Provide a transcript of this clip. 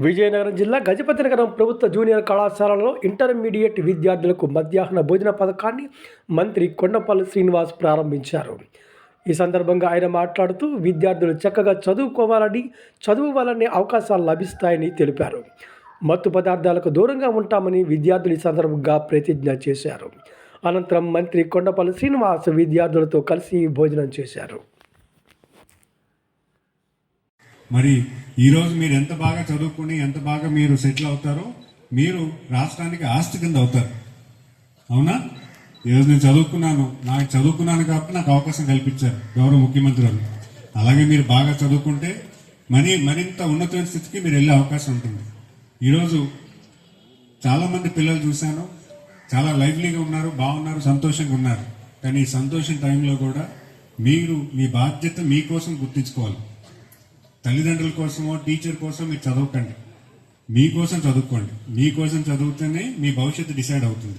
విజయనగరం జిల్లా గజపతి నగరం ప్రభుత్వ జూనియర్ కళాశాలలో ఇంటర్మీడియట్ విద్యార్థులకు మధ్యాహ్న భోజన పథకాన్ని మంత్రి కొండపల్లి శ్రీనివాస్ ప్రారంభించారు. ఈ సందర్భంగా ఆయన మాట్లాడుతూ విద్యార్థులు చక్కగా చదువుకోవాలని చదువు వల్లనే అవకాశాలు లభిస్తాయని తెలిపారు. మత్తు పదార్థాలకు దూరంగా ఉంటామని విద్యార్థులు ఈ సందర్భంగా ప్రతిజ్ఞ చేశారు. అనంతరం మంత్రి కొండపల్లి శ్రీనివాస్ విద్యార్థులతో కలిసి భోజనం చేశారు. మరి ఈరోజు మీరు ఎంత బాగా చదువుకుని ఎంత బాగా మీరు సెటిల్ అవుతారో మీరు రాష్ట్రానికి ఆస్తి కింద అవుతారు. అవునా? ఈరోజు నేను చదువుకున్నాను. నాకు చదువుకున్నాను కాబట్టి నాకు అవకాశం కల్పించారు గౌరవ ముఖ్యమంత్రి గారు. అలాగే మీరు బాగా చదువుకుంటే మరి మరింత ఉన్నతమైన స్థితికి మీరు వెళ్ళే అవకాశం ఉంటుంది. ఈరోజు చాలామంది పిల్లలు చూశాను. చాలా లైవ్లీగా ఉన్నారు బాగున్నారు సంతోషంగా ఉన్నారు. కానీ ఈ సంతోషం టైంలో కూడా మీరు మీ బాధ్యత మీకోసం గుర్తించుకోవాలి. తల్లిదండ్రుల కోసమో టీచర్ కోసం మీరు చదవకండి. మీకోసం చదువుకోండి. మీకోసం చదివితేనే మీ భవిష్యత్తు డిసైడ్ అవుతుంది.